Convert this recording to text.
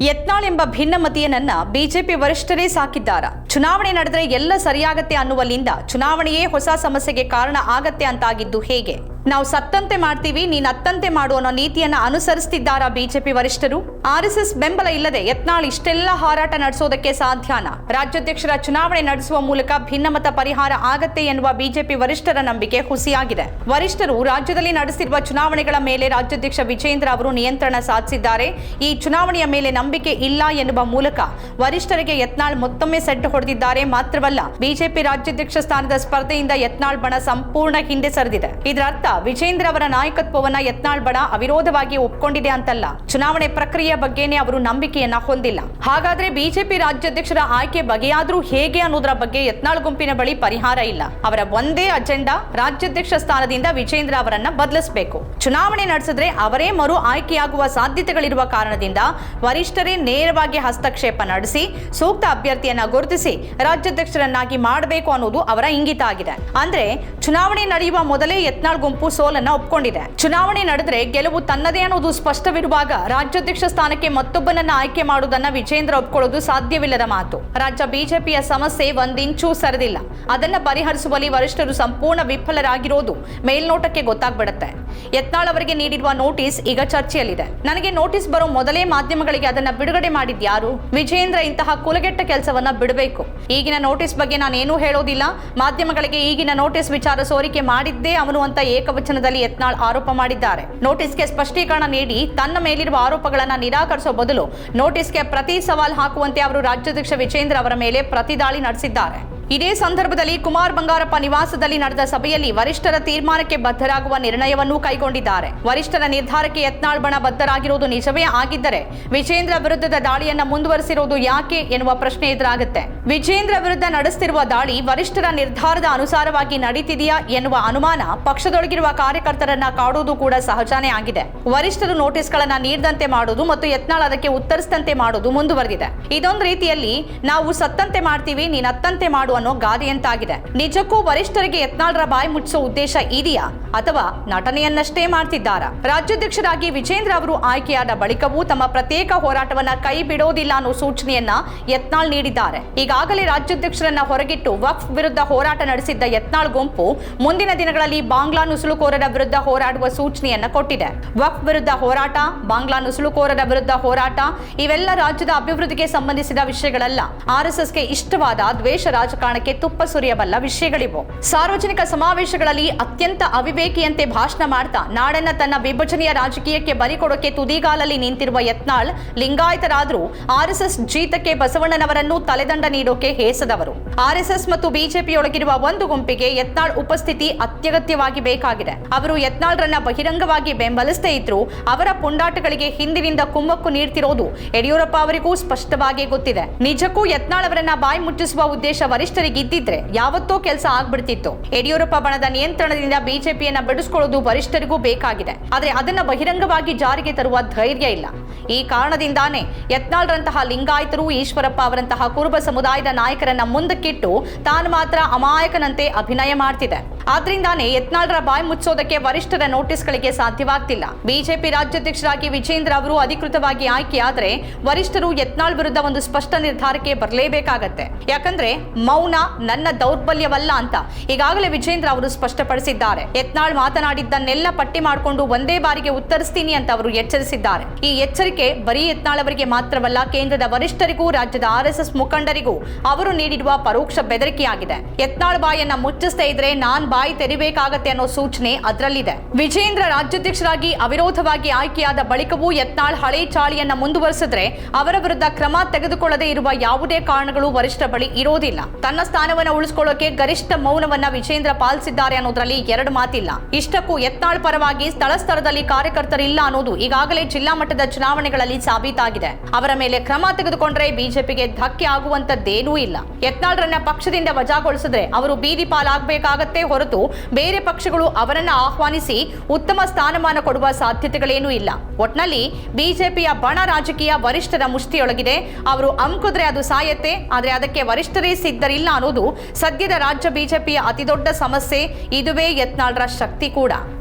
ಯತ್ನಾಳ್ ಎಂಬ ಭಿನ್ನಮತೀಯನನ್ನ ಬಿಜೆಪಿ ವರಿಷ್ಠರೇ ಸಾಕಿದ್ದಾರ. ಚುನಾವಣೆ ನಡೆದರೆ ಎಲ್ಲ ಸರಿಯಾಗತ್ತೆ ಅನ್ನುವಲ್ಲಿಂದ ಚುನಾವಣೆಯೇ ಹೊಸ ಸಮಸ್ಯೆಗೆ ಕಾರಣ ಆಗತ್ತೆ ಅಂತಾಗಿದ್ದು ಹೇಗೆ? ನಾವು ಸತ್ತಂತೆ ಮಾಡ್ತೀವಿ, ನೀನ್ ಅತ್ತಂತೆ ಮಾಡು ಅನ್ನೋ ನೀತಿಯನ್ನ ಅನುಸರಿಸ್ತಿದ್ದಾರಾ ಬಿಜೆಪಿ ವರಿಷ್ಠರು? ಆರ್ಎಸ್ಎಸ್ ಬೆಂಬಲ ಇಲ್ಲದೆ ಯತ್ನಾಳ್ ಇಷ್ಟೆಲ್ಲ ಹಾರಾಟ ನಡೆಸೋದಕ್ಕೆ ಸಾಧ್ಯನ? ರಾಜ್ಯಾಧ್ಯಕ್ಷರ ಚುನಾವಣೆ ನಡೆಸುವ ಮೂಲಕ ಭಿನ್ನಮತ ಪರಿಹಾರ ಆಗತ್ತೆ ಎನ್ನುವ ಬಿಜೆಪಿ ವರಿಷ್ಠರ ನಂಬಿಕೆ ಹುಸಿಯಾಗಿದೆ. ವರಿಷ್ಠರು ರಾಜ್ಯದಲ್ಲಿ ನಡೆಸಿರುವ ಚುನಾವಣೆಗಳ ಮೇಲೆ ರಾಜ್ಯಾಧ್ಯಕ್ಷ ವಿಜೇಂದ್ರ ಅವರು ನಿಯಂತ್ರಣ ಸಾಧಿಸಿದ್ದಾರೆ. ಈ ಚುನಾವಣೆಯ ಮೇಲೆ ನಂಬಿಕೆ ಇಲ್ಲ ಎನ್ನುವ ಮೂಲಕ ವರಿಷ್ಠರಿಗೆ ಯತ್ನಾಳ್ ಮತ್ತೊಮ್ಮೆ ಸೆಟ್ ಹೊಡೆದಿದ್ದಾರೆ ಮಾತ್ರವಲ್ಲ, ಬಿಜೆಪಿ ರಾಜ್ಯಾಧ್ಯಕ್ಷ ಸ್ಥಾನದ ಸ್ಪರ್ಧೆಯಿಂದ ಯತ್ನಾಳ್ ಬಣ ಸಂಪೂರ್ಣ ಹಿಂದೆ ಸರಿದಿದೆ. ಇದರರ್ಥ ವಿಜೇಂದ್ರ ಅವರ ನಾಯಕತ್ವವನ್ನ ಯತ್ನಾಳ್ ಬಣ ಅವಿರೋಧವಾಗಿ ಒಪ್ಕೊಂಡಿದೆ ಅಂತಲ್ಲ. ಚುನಾವಣೆ ಪ್ರಕ್ರಿಯೆ ಬಗ್ಗೆನೇ ಅವರು ನಂಬಿಕೆಯನ್ನ ಹೊಂದಿಲ್ಲ. ಹಾಗಾದ್ರೆ ಬಿಜೆಪಿ ರಾಜ್ಯಾಧ್ಯಕ್ಷರ ಆಯ್ಕೆ ಬಗೆಯಾದ್ರೂ ಹೇಗೆ ಅನ್ನೋದರ ಬಗ್ಗೆ ಯತ್ನಾಳ್ ಗುಂಪಿನ ಬಳಿ ಪರಿಹಾರ ಇಲ್ಲ. ಅವರ ಒಂದೇ ಅಜೆಂಡಾ ರಾಜ್ಯಾಧ್ಯಕ್ಷ ಸ್ಥಾನದಿಂದ ವಿಜೇಂದ್ರ ಅವರನ್ನ ಬದಲಿಸಬೇಕು. ಚುನಾವಣೆ ನಡೆಸಿದ್ರೆ ಅವರೇ ಮರು ಆಯ್ಕೆಯಾಗುವ ಸಾಧ್ಯತೆಗಳಿರುವ ಕಾರಣದಿಂದ ವರಿಷ್ಠರೇ ನೇರವಾಗಿ ಹಸ್ತಕ್ಷೇಪ ನಡೆಸಿ, ಸೂಕ್ತ ಅಭ್ಯರ್ಥಿಯನ್ನ ಗುರುತಿಸಿ ರಾಜ್ಯಾಧ್ಯಕ್ಷರನ್ನಾಗಿ ಮಾಡಬೇಕು ಅನ್ನೋದು ಅವರ ಇಂಗಿತ ಆಗಿದೆ. ಅಂದ್ರೆ ಚುನಾವಣೆ ನಡೆಯುವ ಮೊದಲೇ ಯತ್ನಾಳ್ ಗುಂಪು ಸೋಲನ್ನ ಒಪ್ಕೊಂಡಿದೆ. ಚುನಾವಣೆ ನಡೆದ್ರೆ ಗೆಲುವು ತನ್ನದೇ ಅನ್ನೋದು ಸ್ಪಷ್ಟವಿರುವಾಗ ರಾಜ್ಯಾಧ್ಯಕ್ಷ ಸ್ಥಾನಕ್ಕೆ ಮತ್ತೊಬ್ಬನನ್ನ ಆಯ್ಕೆ ಮಾಡುವುದನ್ನ ವಿಜೇಂದ್ರ ಒಪ್ಕೊಳ್ಳೋದು ಸಾಧ್ಯವಿಲ್ಲದ ಮಾತು. ರಾಜ್ಯ ಬಿಜೆಪಿಯ ಸಮಸ್ಯೆ ಒಂದಿಂಚೂ ಸರಿದಿಲ್ಲ. ಅದನ್ನ ಪರಿಹರಿಸುವಲ್ಲಿ ವರಿಷ್ಠರು ಸಂಪೂರ್ಣ ವಿಫಲರಾಗಿರೋದು ಮೇಲ್ನೋಟಕ್ಕೆ ಗೊತ್ತಾಗ್ಬಿಡುತ್ತೆ. ಯತ್ನಾಳ್ ಅವರಿಗೆ ನೀಡಿರುವ ನೋಟಿಸ್ ಈಗ ಚರ್ಚೆಯಲ್ಲಿದೆ. ನನಗೆ ನೋಟಿಸ್ ಬರೋ ಮೊದಲೇ ಮಾಧ್ಯಮಗಳಿಗೆ ಅದನ್ನ ಬಿಡುಗಡೆ ಮಾಡಿದ್ಯಾರು ವಿಜೇಂದ್ರ ಇಂತಹ ಕುಲಗೆಟ್ಟ ಕೆಲಸವನ್ನ ಬಿಡಬೇಕು. ಈಗಿನ ನೋಟಿಸ್ ಬಗ್ಗೆ ನಾನೇನು ಹೇಳೋದಿಲ್ಲ. ಮಾಧ್ಯಮಗಳಿಗೆ ಈಗಿನ ನೋಟಿಸ್ ವಿಚಾರ ಸೋರಿಕೆ ಮಾಡಿದ್ದೇ ಅವನು ಅಂತ ಏಕವಚನದಲ್ಲಿ ಯತ್ನಾಳ್ ಆರೋಪ ಮಾಡಿದ್ದಾರೆ. ನೋಟಿಸ್ಗೆ ಸ್ಪಷ್ಟೀಕರಣ ನೀಡಿ ತನ್ನ ಮೇಲಿರುವ ಆರೋಪಗಳನ್ನ ನಿರಾಕರಿಸುವ ಬದಲು ನೋಟಿಸ್ಗೆ ಪ್ರತಿ ಸವಾಲ್ ಹಾಕುವಂತೆ ಅವರು ರಾಜ್ಯಾಧ್ಯಕ್ಷ ವಿಜೇಂದ್ರ ಅವರ ಮೇಲೆ ಪ್ರತಿದಾಳಿ ನಡೆಸಿದ್ದಾರೆ. ಇದೇ ಸಂದರ್ಭದಲ್ಲಿ ಕುಮಾರ್ ಬಂಗಾರಪ್ಪ ನಿವಾಸದಲ್ಲಿ ನಡೆದ ಸಭೆಯಲ್ಲಿ ವರಿಷ್ಠರ ತೀರ್ಮಾನಕ್ಕೆ ಬದ್ಧರಾಗುವ ನಿರ್ಣಯವನ್ನೂ ಕೈಗೊಂಡಿದ್ದಾರೆ. ವರಿಷ್ಠರ ನಿರ್ಧಾರಕ್ಕೆ ಯತ್ನಾಳ್ ಬಣ ಬದ್ಧರಾಗಿರುವುದು ನಿಜವೇ? ಆಗಿದ್ದರೆ ವಿಜೇಂದ್ರ ವಿರುದ್ಧದ ದಾಳಿಯನ್ನ ಮುಂದುವರಿಸಿರುವುದು ಯಾಕೆ ಎನ್ನುವ ಪ್ರಶ್ನೆ ಎದುರಾಗುತ್ತೆ. ವಿಜೇಂದ್ರ ವಿರುದ್ಧ ನಡೆಸುತ್ತಿರುವ ದಾಳಿ ವರಿಷ್ಠರ ನಿರ್ಧಾರದ ಅನುಸಾರವಾಗಿ ನಡೀತಿದೆಯಾ ಎನ್ನುವ ಅನುಮಾನ ಪಕ್ಷದೊಳಗಿರುವ ಕಾರ್ಯಕರ್ತರನ್ನ ಕಾಡುವುದು ಕೂಡ ಸಹಜನೇ ಆಗಿದೆ. ವರಿಷ್ಠರು ನೋಟಿಸ್ಗಳನ್ನ ನೀಡದಂತೆ ಮಾಡುವುದು ಮತ್ತು ಯತ್ನಾಳ್ ಅದಕ್ಕೆ ಉತ್ತರಿಸದಂತೆ ಮಾಡುವುದು ಮುಂದುವರೆದಿದೆ. ಇದೊಂದು ರೀತಿಯಲ್ಲಿ ನಾವು ಸತ್ತಂತೆ ಮಾಡ್ತೀವಿ, ನೀನು ಅತ್ತಂತೆ ಮಾಡು ಅನ್ನೋ ಗಾದೆಯಂತಾಗಿದೆ ನಿಜಕ್ಕೂ ವರಿಷ್ಠರಿಗೆ ಯತ್ನಾಳ್ರ ಬಾಯಿ ಮುಚ್ಚಿಸೋ ಉದ್ದೇಶ ಇದೆಯಾ? ಅಥವಾ ನಟನೆಯನ್ನಷ್ಟೇ ಮಾಡ್ತಿದ್ದಾರಾ? ರಾಜ್ಯಾಧ್ಯಕ್ಷರಾಗಿ ವಿಜೇಂದ್ರ ಅವರು ಆಯ್ಕೆಯಾದ ಬಳಿಕವೂ ತಮ್ಮ ಪ್ರತ್ಯೇಕ ಹೋರಾಟವನ್ನ ಕೈ ಬಿಡೋದಿಲ್ಲ ಅನ್ನೋ ಸೂಚನೆಯನ್ನ ಯತ್ನಾಳ್ ನೀಡಿದ್ದಾರೆ. ಈಗಾಗಲೇ ರಾಜ್ಯಾಧ್ಯಕ್ಷರನ್ನ ಹೊರಗಿಟ್ಟು ವಕ್ಫ್ ವಿರುದ್ಧ ಹೋರಾಟ ನಡೆಸಿದ್ದ ಯತ್ನಾಳ್ ಗುಂಪು ಮುಂದಿನ ದಿನಗಳಲ್ಲಿ ಬಾಂಗ್ಲಾ ನುಸುಳುಕೋರರ ವಿರುದ್ಧ ಹೋರಾಡುವ ಸೂಚನೆಯನ್ನ ಕೊಟ್ಟಿದೆ. ವಕ್ಫ್ ವಿರುದ್ಧ ಹೋರಾಟ, ಬಾಂಗ್ಲಾ ನುಸುಳುಕೋರರ ವಿರುದ್ಧ ಹೋರಾಟ ಇವೆಲ್ಲ ರಾಜ್ಯದ ಅಭಿವೃದ್ಧಿಗೆ ಸಂಬಂಧಿಸಿದ ವಿಷಯಗಳಲ್ಲ. ಆರ್ಎಸ್ಎಸ್ಗೆ ಇಷ್ಟವಾದ ದ್ವೇಷ ರಾಜಕಾರಣಕ್ಕೆ ತುಪ್ಪ ಸುರಿಯಬಲ್ಲ ವಿಷಯಗಳಿವು. ಸಾರ್ವಜನಿಕ ಸಮಾವೇಶಗಳಲ್ಲಿ ಅತ್ಯಂತ ಅವಿವೇಕಿಯಂತೆ ಭಾಷಣ ಮಾಡ್ತಾ ನಾಡನ್ನ ತನ್ನ ವಿಭಜನೆಯ ರಾಜಕೀಯಕ್ಕೆ ಬಲಿ ಕೊಡೋಕೆ ತುದಿಗಾಲಲ್ಲಿ ನಿಂತಿರುವ ಯತ್ನಾಳ್, ಲಿಂಗಾಯತರಾದರೂ ಆರ್ಎಸ್ಎಸ್ ಜೀತಕ್ಕೆ ಬಸವಣ್ಣನವರನ್ನು ತಲೆದಂಡ ನೀಡೋಕೆ ಹೇಸದವರು. ಆರ್ಎಸ್ಎಸ್ ಮತ್ತು ಬಿಜೆಪಿಯೊಳಗಿರುವ ಒಂದು ಗುಂಪಿಗೆ ಯತ್ನಾಳ್ ಉಪಸ್ಥಿತಿ ಅತ್ಯಗತ್ಯವಾಗಿ ಬೇಕಾಗಿದೆ. ಅವರು ಯತ್ನಾಳ್ರನ್ನ ಬಹಿರಂಗವಾಗಿ ಬೆಂಬಲಿಸದೇ ಇದ್ರು ಅವರ ಪುಂಡಾಟಗಳಿಗೆ ಹಿಂದಿನಿಂದ ಕುಮ್ಮಕ್ಕು ನೀಡ್ತಿರೋದು ಯಡಿಯೂರಪ್ಪ ಅವರಿಗೂ ಸ್ಪಷ್ಟವಾಗಿ ಗೊತ್ತಿದೆ. ನಿಜಕ್ಕೂ ಯತ್ನಾಳ್ ಅವರನ್ನ ಬಾಯಿ ಮುಚ್ಚಿಸುವ ಉದ್ದೇಶ ವರಿಷ್ಠರಿಗೆ ಇದ್ದಿದ್ರೆ ಯಾವತ್ತೋ ಕೆಲಸ ಆಗ್ಬಿಡ್ತಿತ್ತು. ಯಡಿಯೂರಪ್ಪ ಬಣದ ನಿಯಂತ್ರಣದಿಂದ ಬಿಜೆಪಿಯನ್ನ ಬಿಡಿಸ್ಕೊಳ್ಳೋದು ವರಿಷ್ಠರಿಗೂ ಬೇಕಾಗಿದೆ. ಆದ್ರೆ ಅದನ್ನ ಬಹಿರಂಗವಾಗಿ ಜಾರಿಗೆ ತರುವ ಧೈರ್ಯ ಇಲ್ಲ. ಈ ಕಾರಣದಿಂದಾನೇ ಯತ್ನಾಳ್ರಂತಹ ಲಿಂಗಾಯತರು, ಈಶ್ವರಪ್ಪ ಅವರಂತಹ ಕುರುಬ ಸಮುದಾಯದ ನಾಯಕರನ್ನ ಮುಂದಕ್ಕಿಟ್ಟು ತಾನು ಮಾತ್ರ ಅಮಾಯಕನಂತೆ ಅಭಿನಯ ಮಾಡ್ತಿದೆ. ಆದ್ರಿಂದಾನೇ ಯತ್ನಾಳ್ರ ಬಾಯ್ ಮುಚ್ಚೋದಕ್ಕೆ ವರಿಷ್ಠರ ನೋಟಿಸ್ಗಳಿಗೆ ಸಾಧ್ಯವಾಗ್ತಿಲ್ಲ. ಬಿಜೆಪಿ ರಾಜ್ಯಾಧ್ಯಕ್ಷರಾಗಿ ವಿಜೇಂದ್ರ ಅವರು ಅಧಿಕೃತವಾಗಿ ಆಯ್ಕೆಯಾದ್ರೆ ವರಿಷ್ಠರು ಯತ್ನಾಳ್ ವಿರುದ್ಧ ಒಂದು ಸ್ಪಷ್ಟ ನಿರ್ಧಾರಕ್ಕೆ ಬರಲೇಬೇಕಾಗತ್ತೆ. ಯಾಕಂದ್ರೆ ಮೌನ ನನ್ನ ದೌರ್ಬಲ್ಯವಲ್ಲ ಅಂತ ಈಗಾಗಲೇ ವಿಜೇಂದ್ರ ಅವರು ಸ್ಪಷ್ಟಪಡಿಸಿದ್ದಾರೆ. ಯತ್ನಾಳ್ ಮಾತನಾಡಿದ್ದನ್ನೆಲ್ಲ ಪಟ್ಟಿ ಮಾಡಿಕೊಂಡು ಒಂದೇ ಬಾರಿಗೆ ಉತ್ತರಿಸ್ತೀನಿ ಅಂತ ಅವರು ಎಚ್ಚರಿಸಿದ್ದಾರೆ. ಈ ಎಚ್ಚರಿಕೆ ಬರೀ ಯತ್ನಾಳ್ ಅವರಿಗೆ ಮಾತ್ರವಲ್ಲ, ಕೇಂದ್ರದ ವರಿಷ್ಠರಿಗೂ, ರಾಜ್ಯದ ಆರ್ಎಸ್ಎಸ್ ಮುಖಂಡರಿಗೂ ಅವರು ನೀಡಿರುವ ಪರೋಕ್ಷ ಬೆದರಿಕೆಯಾಗಿದೆ. ಯತ್ನಾಳ್ ಬಾಯನ್ನ ಮುಚ್ಚಿಸ್ತಾ ಇದ್ರೆ ನಾನ್ ಬಾಯಿ ತೆರಿಬೇಕಾಗತ್ತೆ ಅನ್ನೋ ಸೂಚನೆ ಅದರಲ್ಲಿದೆ. ವಿಜೇಂದ್ರ ರಾಜ್ಯಾಧ್ಯಕ್ಷರಾಗಿ ಅವಿರೋಧವಾಗಿ ಆಯ್ಕೆಯಾದ ಬಳಿಕವೂ ಯತ್ನಾಳ್ ಹಳೆ ಚಾಳಿಯನ್ನ ಮುಂದುವರೆಸಿದ್ರೆ ಅವರ ವಿರುದ್ಧ ಕ್ರಮ ತೆಗೆದುಕೊಳ್ಳದೆ ಇರುವ ಯಾವುದೇ ಕಾರಣಗಳು ವರಿಷ್ಠ ಬಳಿ ಇರೋದಿಲ್ಲ. ತನ್ನ ಸ್ಥಾನವನ್ನ ಉಳಿಸಿಕೊಳ್ಳೋಕೆ ಗರಿಷ್ಠ ಮೌನವನ್ನ ವಿಜೇಂದ್ರ ಪಾಲಿಸಿದ್ದಾರೆ ಅನ್ನೋದ್ರಲ್ಲಿ ಎರಡು ಮಾತಿಲ್ಲ. ಇಷ್ಟಕ್ಕೂ ಯತ್ನಾಳ್ ಪರವಾಗಿ ಸ್ಥಳ ಸ್ಥಳದಲ್ಲಿ ಕಾರ್ಯಕರ್ತರಿಲ್ಲ ಅನ್ನೋದು ಈಗಾಗಲೇ ಜಿಲ್ಲಾ ಮಟ್ಟದ ಚುನಾವಣೆಗಳಲ್ಲಿ ಸಾಬೀತಾಗಿದೆ. ಅವರ ಮೇಲೆ ಕ್ರಮ ತೆಗೆದುಕೊಂಡ್ರೆ ಬಿಜೆಪಿಗೆ ಧಕ್ಕೆ ಆಗುವಂತದ್ದೇನೂ ಇಲ್ಲ. ಯತ್ನಾಳ್ರನ್ನ ಪಕ್ಷದಿಂದ ವಜಾಗೊಳಿಸಿದ್ರೆ ಅವರು ಬೀದಿ ಪಾಲಾಗಬೇಕಾಗತ್ತೆ ಹೊರತು ಬೇರೆ ಪಕ್ಷಗಳು ಅವರನ್ನು ಆಹ್ವಾನಿಸಿ ಉತ್ತಮ ಸ್ಥಾನಮಾನ ಕೊಡುವ ಸಾಧ್ಯತೆಗಳೇನೂ ಇಲ್ಲ. ಒಟ್ನಲ್ಲಿ ಬಿಜೆಪಿಯ ಬಣ ರಾಜಕೀಯ ವರಿಷ್ಠರ ಮುಷ್ಟಿಯೊಳಗಿದೆ. ಅವರು ಅಂಕುದ್ರೆ ಅದು ಸಾಯತ್ತೆ, ಆದರೆ ಅದಕ್ಕೆ ವರಿಷ್ಠರೇ ಸಿದ್ಧರಿಲ್ಲ ಅನ್ನೋದು ಸದ್ಯದ ರಾಜ್ಯ ಬಿಜೆಪಿಯ ಅತಿದೊಡ್ಡ ಸಮಸ್ಯೆ, ಇದುವೇ ಯತ್ನಾಳ್ರ ಶಕ್ತಿ ಕೂಡ.